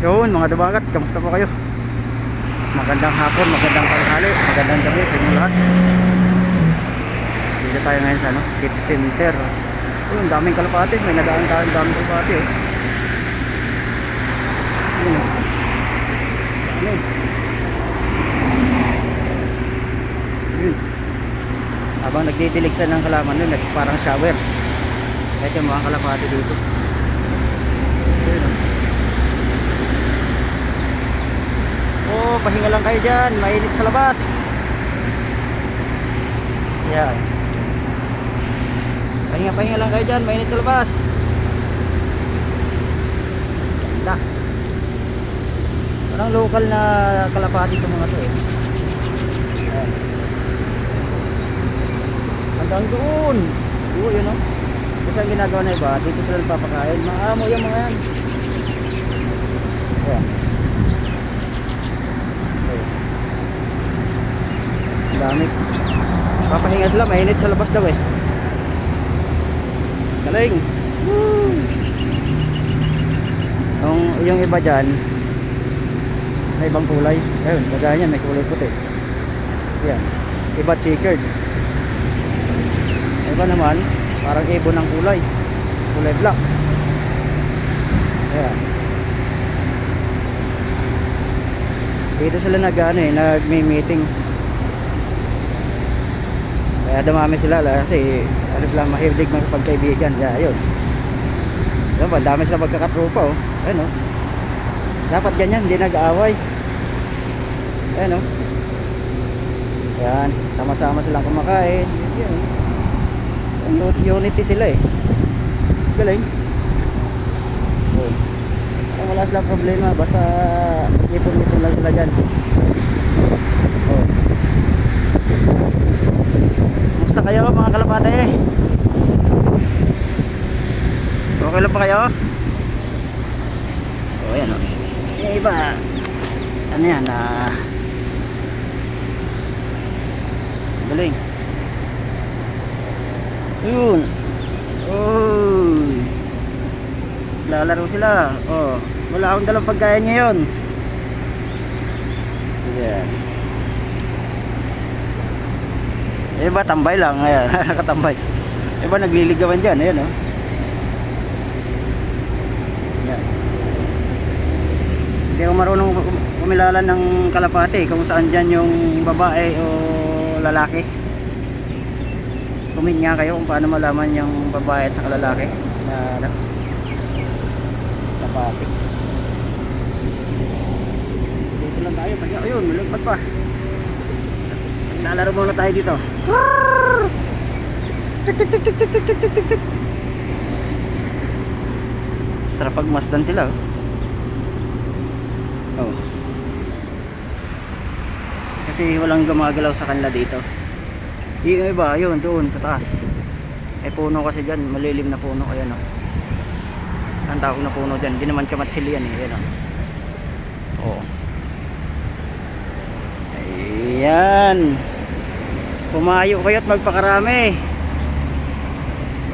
Yun mga dabagat, kamusta po kayo? Magandang hapon, magandang tanghali, magandang gabi sa inyo lahat. Dito tayo ngayon sa ano, City Center. Yun, daming kalapate, may nadaan tayo, daming kalapate. Oh. Yun, oh. Dami. Yun. Habang nagdidilig sila ng kalaman nun, parang shower. Ito yung mga kalapate dito. Yun, oh. Oh, pahinga lang kayo dyan. Mainit sa labas. Yan. Pahinga, pahinga lang kayo dyan. Mainit sa labas. Ganda. Parang local na kalapati itong mga to eh. Yan. Hanggang doon. Oo, yun o. Kasi ang ginagawa na iba, dito sila nagpapakain. Maamo yung mga yan. Yan. Dami. Papahinga sila, mainit sa labas daw eh. Galing. Yung, yung iba dyan, may ibang kulay. Ayun, kagaya niyan, may kulay puti. Yan. Iba checkered. Iba naman, parang ibon ng kulay. Kulay black. Ayan. Dito sila nag ano eh, nagmi-meeting. Kaya dumami sila la, kasi ano sila mahilig magpagkaibigan. Kaya yun. Diba, dami sila magkakatropa oh. Ayun oh. Dapat ganyan, hindi nag-aaway. Ayun oh. Yan, sama-sama silang kumakain. Yan. Unity sila eh. Galing. Oh. Wala silang problema basta ipon-ipon lang sila dyan. Oh. Kayo mga kalapate? Okay lang pa kayo? Oh, ayan oh. Yung iba, ano yan, ah, galing. Yun. Oh. Lalaro sila. Oh. Wala akong dalang pagkain ngayon. Yan. Iba tambay lang. Ayan. Nakatambay. Iba nagliligawan dyan. Ayan oh. Yan. Hindi ako marunong kum- kumilala ng kalapate kung saan dyan yung babae o lalaki. Comment nga kayo kung paano malaman yung babae at saka lalaki na ano, kalapate. Dito lang tayo. Ayun, malagpat pa. Lalaro muna tayo dito. Sarap pagmasdan sila. Oh. oh. Kasi walang gumagalaw sa kanila dito. Yung iba, yun, doon, sa taas. Eh, puno kasi dyan. Malilim na puno. Ayan, oh. Ang tawag na puno dyan. Hindi naman kamatsili yan, eh. Ayan, oh. Oo. Oh. Ayan. Pumayo kayo at magpakarami.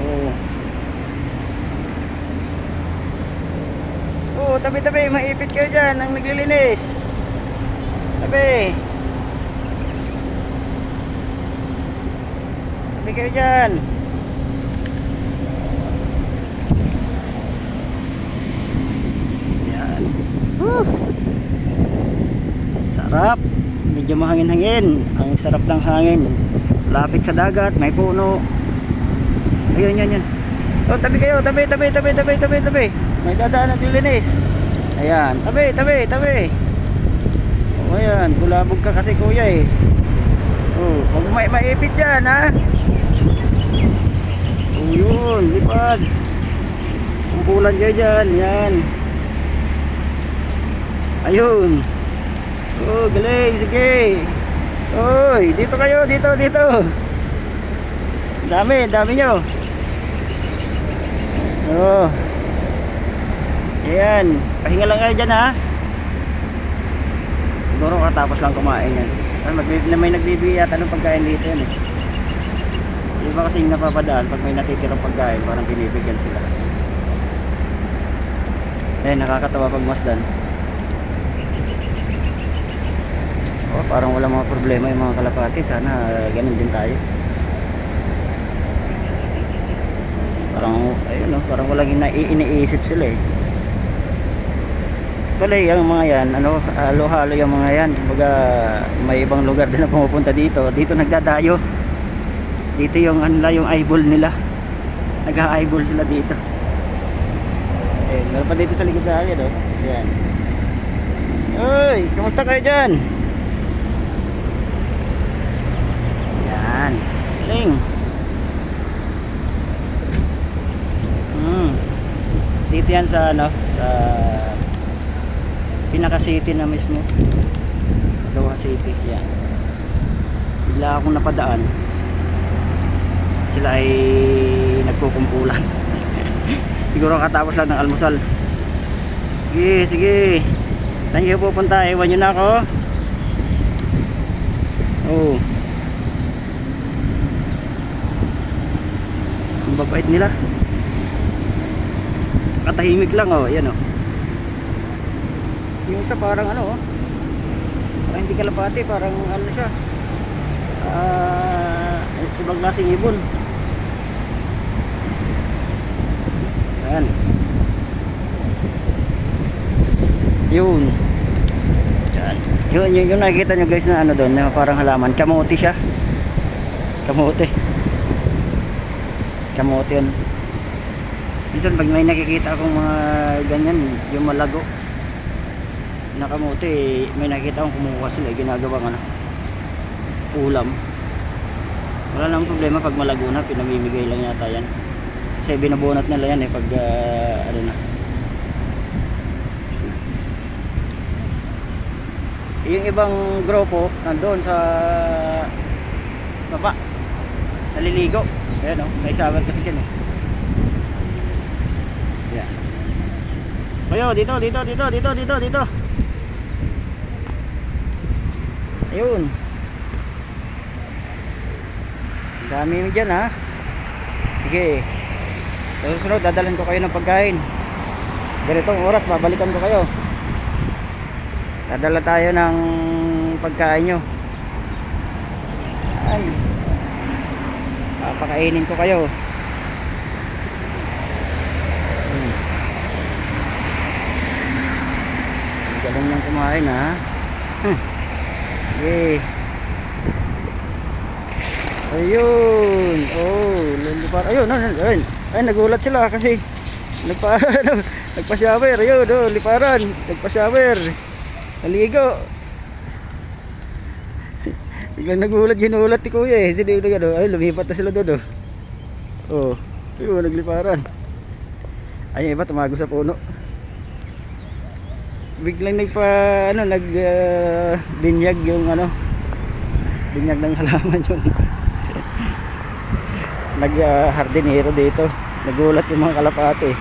Oh. Oh, tabi-tabi, maipit kayo dyan ang naglilinis. Tabi. Tabi kayo dyan. Yan. Woo. Sarap. Medyo mahangin-hangin. Ang sarap ng hangin. Lapit sa dagat, may puno. Ayun, yan, yan. Oh, tabi kayo, tabi, tabi, tabi, tabi, tabi, tabi. May dadaan at lilinis. Ayan, tabi, tabi, tabi. Oh, ayan, bulabog ka kasi kuya eh. Oh, huwag may maipit yan ha. Oh, yun, lipad. Kumpulan kayo dyan, yan. Ayun. Galing, sige. Oy, dito kayo, dito, dito. Dami, dami nyo. Oh. Ayan. Pahinga lang kayo dyan ha. Siguro katapos lang kumain yan. Na may nagbibigay yata ng pagkain dito yan eh. Di ba kasi napapadaan pag may natitirang pagkain parang binibigyan sila. Eh nakakatawa pag masdan. Oh, parang wala mga problema yung mga kalapati. Sana ganun din tayo. Parang, ayun no, parang walang ina iniisip sila eh. Tuloy, yung mga yan, ano, halo-halo yung mga yan. Kumbaga, may ibang lugar din na pumupunta dito. Dito nagdadayo. Dito yung, ano yung eyeball nila. Nag-eyeball sila dito. Eh, meron pa dito sa likod na yan, oh. Yan. Uy, kamusta kayo dyan? Yan. Galing. Hmm. Dito yan sa ano, sa pinaka city na mismo. Loha City, yan. Bigla akong napadaan. Sila ay nagkukumpulan. Siguro katapos lang ng almusal. Sige, sige. Saan kayo pupunta? Iwan nyo na ako. Oo. Ang babait nila. Katahimik lang oh, yan oh. Yung isa parang ano oh. Parang hindi kalapati, parang ano siya. Ah, ibang klaseng ibon. Ayan. Yun. Yan. Yun, yun, yung nakikita nyo guys na ano doon, na parang halaman. Kamote siya. Kamote. Kamote yun. Minsan pag may nakikita akong mga ganyan, yung malago. Na kamote, may nakikita akong kumukuha sila, ginagawang ano, ulam. Wala namang problema pag malago na, pinamimigay lang yata yan. Kasi binabunot nila yan eh pag ah, ano na. Yung ibang grupo nandoon sa baba. Naliligo. Ayan oh, may shower kasi dyan eh. Yan. Kayo, dito, dito, dito, dito, dito, dito. Ayun. Dami mo dyan ha. Sige. Sa susunod, dadalan ko kayo ng pagkain. Ganitong oras, babalikan ko kayo. Dadala tayo ng pagkain nyo. Ay. Papakainin ko kayo. Hmm. Galing lang kumain ha. Hmm. Yay. Ayun. Oh, lulupar. Ayun, ayun, ayun. Ay, nagulat sila kasi nagpa nagpa-shower. Ayun, oh, liparan. Nagpa-shower. Naligo. Biglang nagulat, ginulat ni Kuya eh. Sino yung ano? Ay, lumipat na sila doon oh. Oh, ayun, nagliparan. Ay, iba tumago sa puno. Biglang nagpa, ano, nag, uh, binyag yung ano, binyag ng halaman yung nag uh, hardinero dito. Nagulat yung mga kalapate.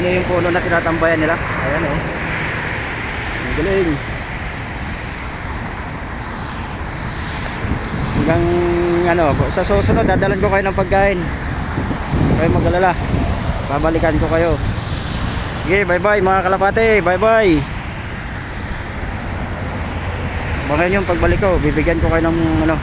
Ano yung puno na tinatambayan nila? Ayan oh. Ang galing. Hanggang ano, sa susunod dadalan ko kayo ng pagkain. Kayo mag-alala. Babalikan ko kayo. Sige, bye-bye mga kalapate. Bye-bye. Baka yung pagbalik ko, bibigyan ko kayo ng ano,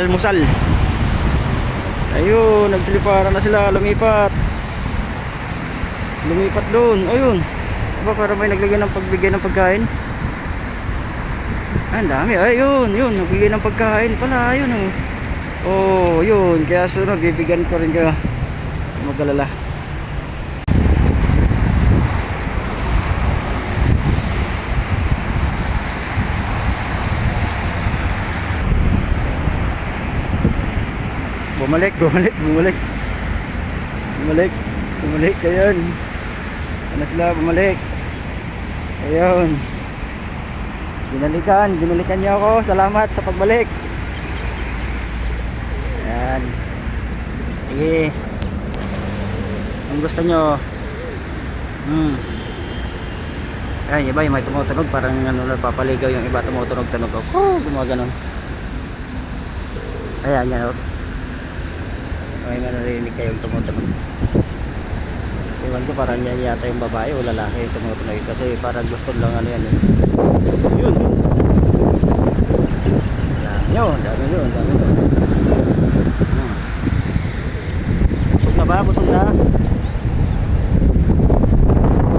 almusal. Ayun, nagsiliparan na sila, lumipat. Lumipat doon. Ayun. Aba, para may naglagay ng pagbigay ng pagkain. Ay, ang dami. Ayun, yun, nagbigay ng pagkain pala. Ayun, oh. Oh, yun. Kaya sunod, bibigyan ko rin kayo. Magalala. Bumalik, bumalik, bumalik. Bumalik. Bumalik, ayun. Ano sila, bumalik. Ayun. Binalikan, binalikan niyo ako. Salamat sa pagbalik. Ayan. Sige. Kung gusto nyo. Hmm. Ay, iba yung may tumutunog. Parang ano, napapaligaw yung iba tumutunog-tunog. Oh, gumaganon. Ayan, yan. Oh. May manarinig kayong tumutunog. Iwan ko parang yan yata yung babae o lalaki yung tumutuloy kasi parang gusto lang ano yan eh. Yun. Yan, yun, dami yun, dami yun. Hmm. Busog na ba? Busog na?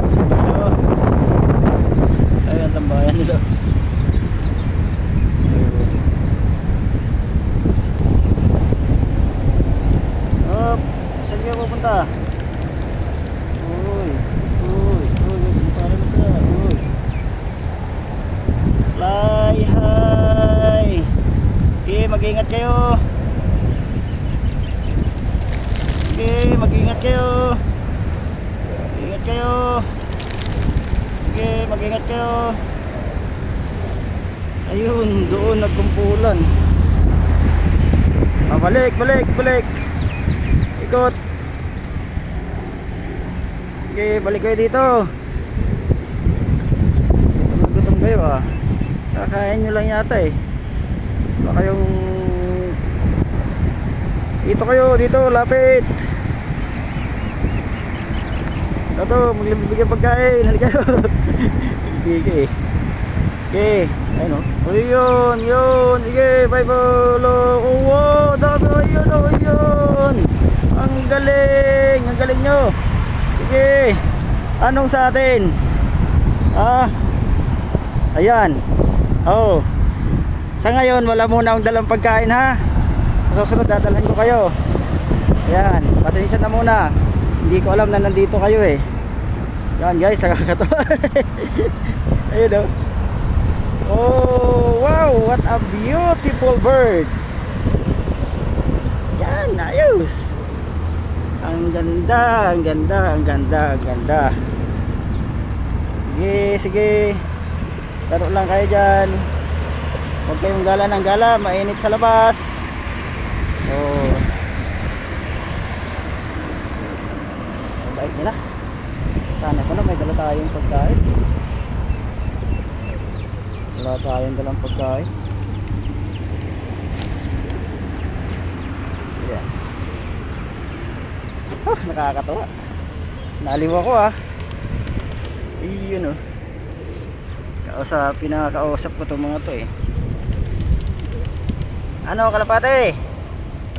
Busog na yun. Ayun, tambayan nila. Ayun. Up, saan kayo pupunta? Uy, uy, uy, uy, para na sila, uy. Fly high. Okay, mag-ingat kayo. Okay, mag-ingat kayo. Ingat kayo. Okay, mag-ingat kayo. Ayun, doon nagkumpulan. Ah, balik, balik, balik. Ikot. Okay, balik kayo dito. Gutom na gutom kayo ah. Kakain nyo lang yata eh. Baka yung... Dito kayo, dito, lapit. Ito, maglibigyan pagkain. Halika kayo. Bigay eh. Okay, ayun o. Oh, yun, yun. Sige, bye bolo. Oh, wow, dami. Ayun, oh, yun. Ang galing. Ang galing nyo. Sige. Anong sa atin? Ah. Ayan. Oh. Sa ngayon, wala muna akong dalang pagkain ha. Sa susunod, dadalhan ko kayo. Ayan. Pasensya na muna. Hindi ko alam na nandito kayo eh. Yan guys, nakakatawa. Ayun oh. Oh, wow, what a beautiful bird. Yan, ayos. Ang ganda, ang ganda, ang ganda, ang ganda. Sige, sige. Laro lang kayo dyan. Huwag kayong gala ng gala, mainit sa labas. Oh. Bait nila. Sana ko na may dala tayong pagkain. Wala tayong dalang pagkain. Oh, nakakatawa. Naliw ako ah. Iyon oh. Kausap, pinakausap ko itong mga to eh. Ano, kalapate?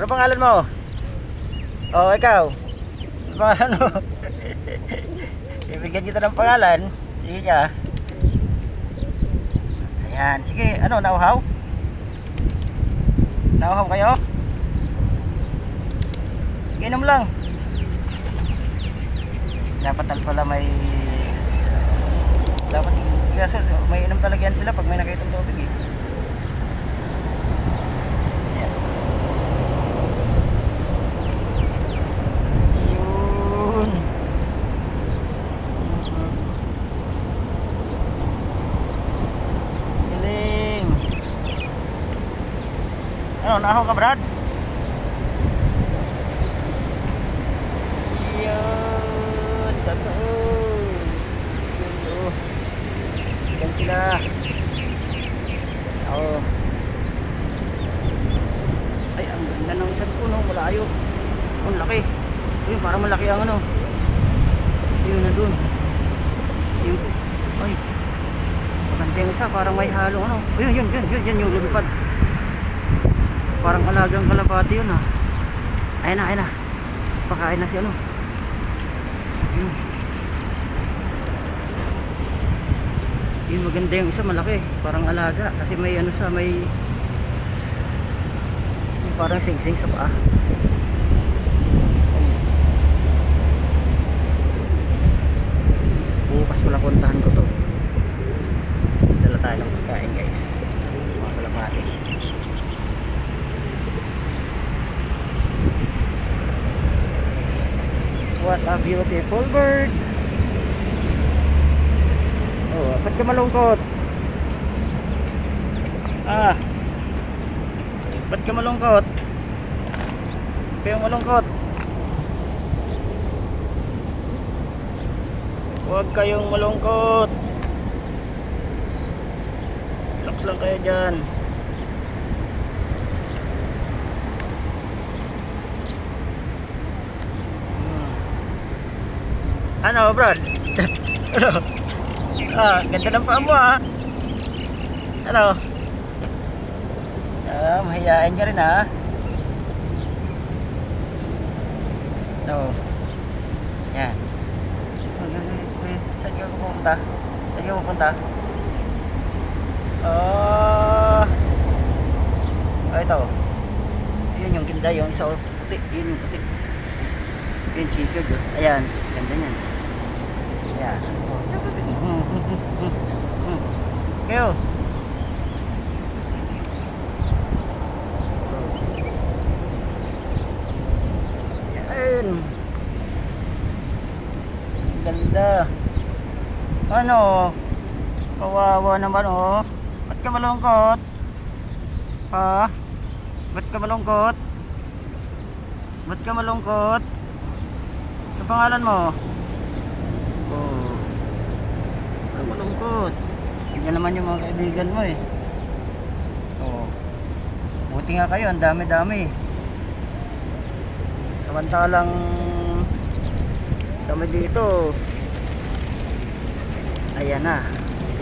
Ano pangalan mo? Oh, ikaw. Ano pangalan mo? Bibigyan kita ng pangalan. Sige ka. Ayan, sige. Ano, nauhaw? Nauhaw kayo? Inom lang. Dapat pala may... Dapat, kasi may inom talaga yan sila pag may nakitang tubig eh. Ano, nahaw ka Brad? Yun, totoo. Yun, oh. Yan sila. Oo. Ay, ang ganda ng isang puno, malayo. Ang laki. Uy, parang malaki ang ano. Yun na dun. Yun. Ay. Maganda yung isa, parang may halong ano. Ayun, yun, yun, yun, yun yung lumipad. Parang alagang kalapati yun ah. Ayun na, ayun na. Pakain na si ano. Yun. Yun, maganda yung isa, malaki. Parang alaga. Kasi may ano sa, may Parang sing-sing sa paa. Bukas pala puntahan ko to. Dala tayo ng pagkain guys. Mga kalapati. What bird. Oh, ba't ka malungkot? Ah. Ba't ka malungkot? Kaya malungkot. Huwag kayong malungkot. Relax lang kayo dyan. Hmm. Ano, Brad? ano? Ah, ganda ng paa mo ah. Ano? Ah, mahihain ka rin ah. No. Yan. Saan ka pupunta? Saan ka pupunta? Oh. Oh, ito. Yun yung ganda, yung isa oh, puti. Yun yung puti. Yun, chikag. oh. Ayan, ganda niyan. Hmm. Kayo. Ayan. Ganda. Ano? Kawawa naman oh. Ba't ka malungkot? Ha? Ba't ka malungkot? Ba't ka malungkot? Ano pangalan mo? Oh. Ba't ka malungkot? Yan naman yung mga kaibigan mo eh. Oh. Buti nga kayo, ang dami-dami. Samantalang kami dito. Ayan na.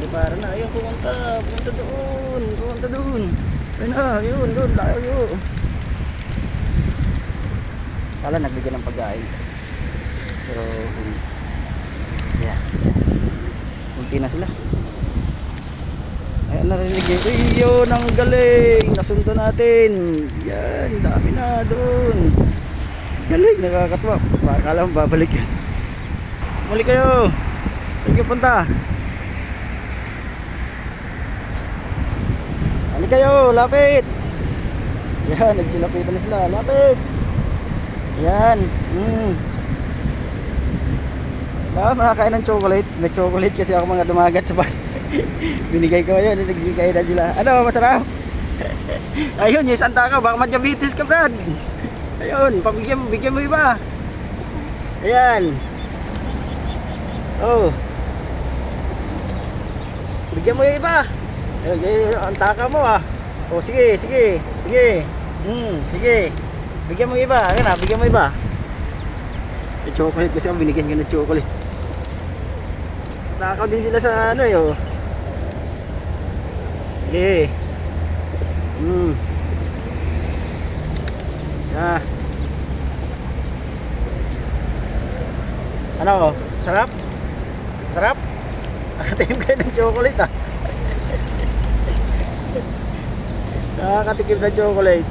Liparan na. Ayun, pumunta. Pumunta doon. Pumunta doon. Ayun na. Ayun, doon. Tayo. Kala nagbigyan ng pagkain. Pero, hindi. Yeah. Kunti na sila. Ayan, narinig yun. Uy, yun, ang galing. Nasunto natin. Yan, dami na doon. Galing, nakakatuwa. Akala mo babalik yan. Muli kayo. Saan kayo punta? Ano kayo, lapit. Yan, nagsilapitan na sila. Lapit. Yan. Mm. Ah, makakain ng chocolate. May chocolate kasi ako mga dumagat sa bus. Binigay ko yun, nagsigay na sila. Ano, masarap? Ayun, yung santa ka, baka madiabetes ka, Brad. Ayun, pabigyan mo, bigyan mo iba. Ayan. Oh. Bigyan mo yung iba. Ayun, eh, ang taka mo ah. Oh, sige, sige, sige. Hmm, sige. Bigyan mo yung iba. Ayan na, bigyan mo iba. May chocolate kasi ang binigyan ka ng chocolate. Nakaw din sila sa ano eh, oh. Sige. Hmm. Ah. Ano? Sarap? Sarap? Nakatikim kayo ng chocolate ah. Nakakatikim ng chocolate.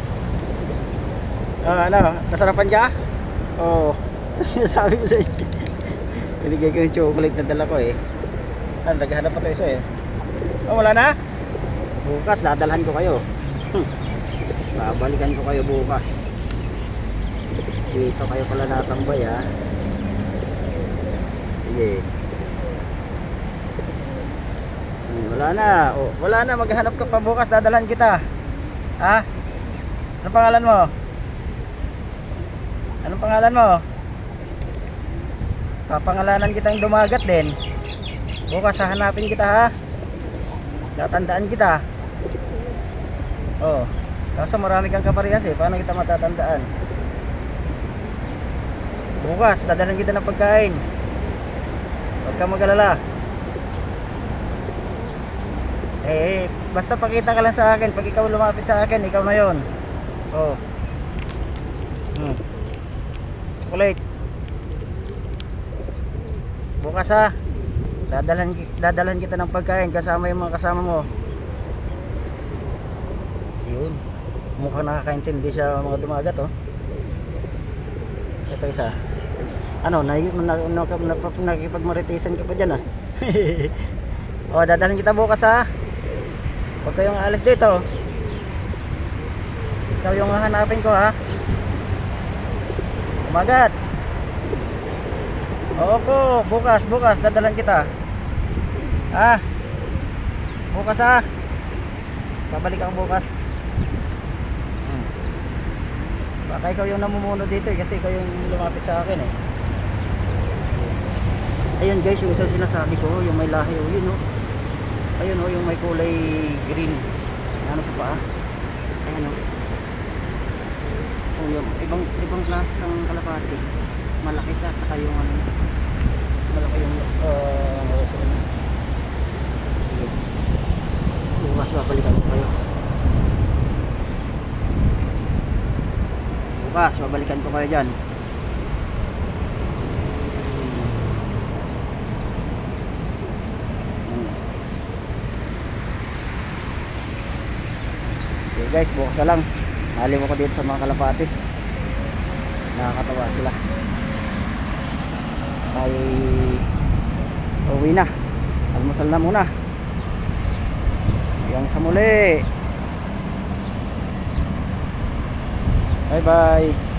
Ah, ano? Nasarapan ka? Oh. Sinasabi ko sa inyo. Binigay ko yung chocolate na dala ko eh. Ah, naghahanap pa to isa eh. Oh, wala na? Bukas, dadalhan ko kayo. Hmm. Babalikan ko kayo bukas. Dito kayo pala natambay ha. Sige. Hmm, wala na. Oh, wala na. Maghanap ka pa bukas. Dadalhan kita. Ha? Anong pangalan mo? Anong pangalan mo? Papangalanan kitang dumagat din. Bukas hahanapin kita ha. Tatandaan kita. Oh. Kaso marami kang kaparehas eh. Paano kita matatandaan? Bukas, dadalhan kita ng pagkain. Huwag ka mag-alala. Eh, basta pakita ka lang sa akin. Pag ikaw lumapit sa akin, ikaw na yon. Oh. Hmm. Chocolate. Bukas ha. Dadalhan, dadalhan kita ng pagkain kasama yung mga kasama mo. Yun. Mukhang nakakaintindi siya mga dumagat oh. Ito isa. Ano, na, na, na, na, nakikipagmaritisan ka pa dyan ah. o, dadalhin kita bukas ha. Huwag kayong alis dito. Ikaw yung hahanapin ko ha. Umagat. Oo po, bukas, bukas, dadalan kita. Ah, bukas ha. Babalik ako bukas. Hmm. Baka ikaw yung namumuno dito eh, kasi ikaw yung lumapit sa akin eh. Ayun guys, yung isang sinasabi ko, yung may lahi o yun oh. Ayun oh, yung may kulay green. Ano sa paa? Ayan oh. Oh, yung ibang ibang klase ng kalapati malaki siya tsaka yung ano malaki yung uh, sige. Bukas babalikan ko kayo. Bukas babalikan ko kayo dyan. Okay guys bukas na lang. Alim ako dito sa mga kalapati. Nakakatawa sila. Tayo uwi na. Almusal na muna. Hanggang sa muli. Bye bye.